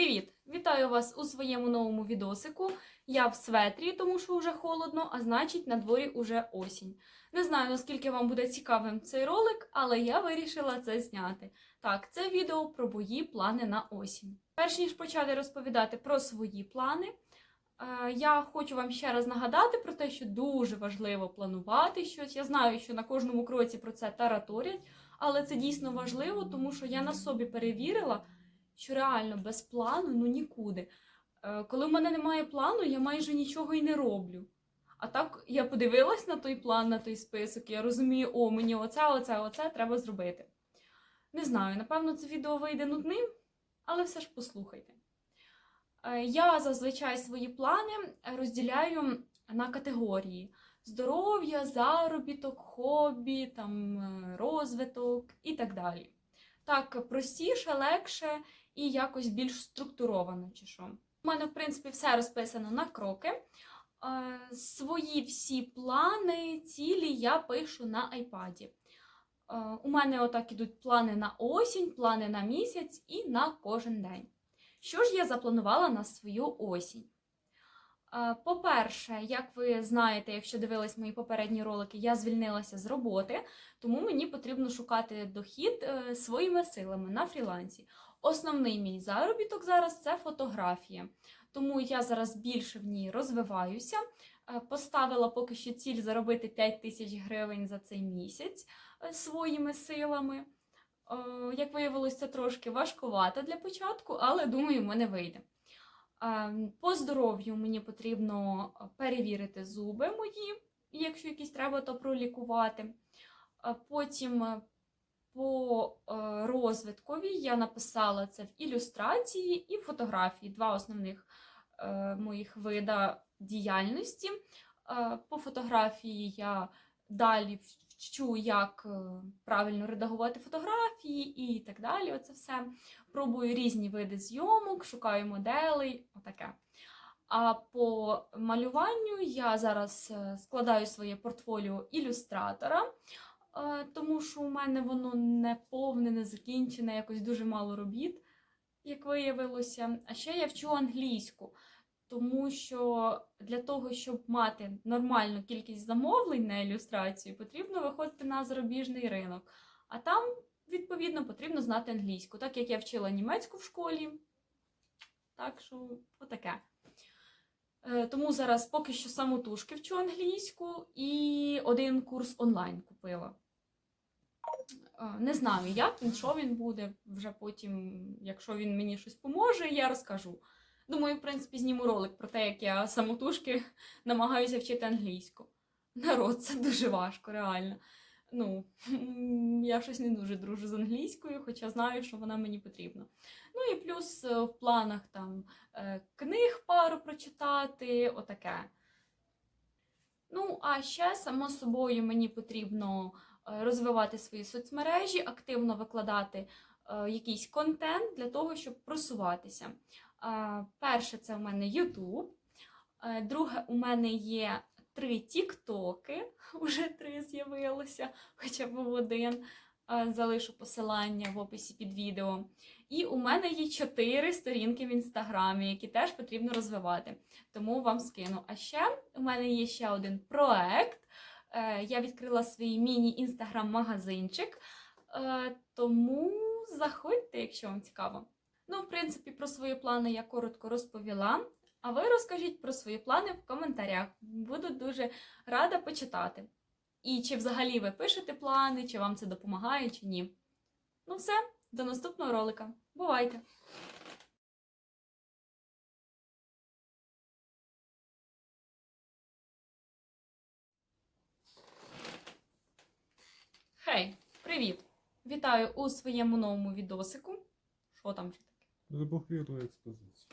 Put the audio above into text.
Привіт! Вітаю вас у своєму новому відосику. Я в светрі, тому що вже холодно, а значить на дворі уже осінь. Не знаю, наскільки вам буде цікавим цей ролик, але я вирішила це зняти. Так, це відео про мої плани на осінь. Перш ніж почати розповідати про свої плани, е, я хочу вам ще раз нагадати про те, що дуже важливо планувати щось. Я знаю, що на кожному кроці про це тараторять, але це дійсно важливо, тому що я на собі перевірила, що реально без плану ну нікуди. Е, Коли в мене немає плану, я майже нічого і не роблю. А так я подивилась на той план, на той список, і я розумію, о, мені оце, оце, оце треба зробити. Не знаю, напевно, це відео вийде нудним, але все ж послухайте. Е, Я зазвичай свої плани розділяю на категорії: здоров'я, заробіток, хобі, там, е, розвиток і так далі. Так, простіше, легше і якось більш структуровано, чи що. У мене, в принципі, все розписано на кроки. Е, Свої всі плани, цілі я пишу на айпаді. Е, У мене отак ідуть плани на осінь, плани на місяць і на кожен день. Що ж я запланувала на свою осінь? Е, По-перше, як ви знаєте, якщо дивились мої попередні ролики, я звільнилася з роботи, тому мені потрібно шукати дохід е, своїми силами на фрілансі. Основний мій заробіток зараз це фотографія, тому я зараз більше в ній розвиваюся. Е, Поставила поки що ціль заробити 5 тисяч гривень за цей місяць своїми силами. Як виявилося, це трошки важкувато для початку, але думаю, в мене вийде. Е, По здоров'ю мені потрібно перевірити зуби мої, якщо якісь треба, то пролікувати. Е, Потім е, по е, розвиткові я написала це в ілюстрації і фотографії, два основних е, моїх вида діяльності. Е, По фотографії я далі вчу, як е, правильно редагувати фотографії і так далі. Оце все. Пробую різні види зйомок, шукаю моделей, отаке. А по малюванню я зараз е, складаю своє портфоліо ілюстратора, е, тому що у мене воно не повне, не закінчене, якось дуже мало робіт, як виявилося. А ще я вчу англійську, тому що для того, щоб мати нормальну кількість замовлень на ілюстрацію, потрібно виходити на зарубіжний ринок. А там, відповідно, потрібно знати англійську, так як я вчила німецьку в школі. Так що, отаке. Е, Тому зараз поки що самотужки вчу англійську і один курс онлайн купила. Е, Не знаю, як він, що він буде. Вже потім, якщо він мені щось поможе, я розкажу. Думаю, в принципі, зніму ролик про те, як я самотужки намагаюся вчити англійську. Народ, це дуже важко, реально. Ну, я щось не дуже дружу з англійською, хоча знаю, що вона мені потрібна. Ну і плюс е, в планах там е, книг пару прочитати, отаке. Ну, а ще, само собою, мені потрібно е, розвивати свої соцмережі, активно викладати якийсь контент для того, щоб просуватися. Перше, це у мене YouTube. Е, Друге, у мене є три тіктоки, уже три з'явилося, хоча б один. Е, Залишу посилання в описі під відео. І у мене є чотири сторінки в інстаграмі, які теж потрібно розвивати. Тому вам скину. А ще у мене є ще один проект. Е, Я відкрила свій міні-інстаграм-магазинчик. Тому заходьте, якщо вам цікаво. Ну, в принципі, про свої плани я коротко розповіла. А ви розкажіть про свої плани в коментарях. Буду дуже рада почитати. І чи взагалі ви пишете плани, чи вам це допомагає, чи ні. Ну все, до наступного ролика. Бувайте! Хей, привіт! Вітаю у своєму новому відосику. Що там вже Бог експозицію.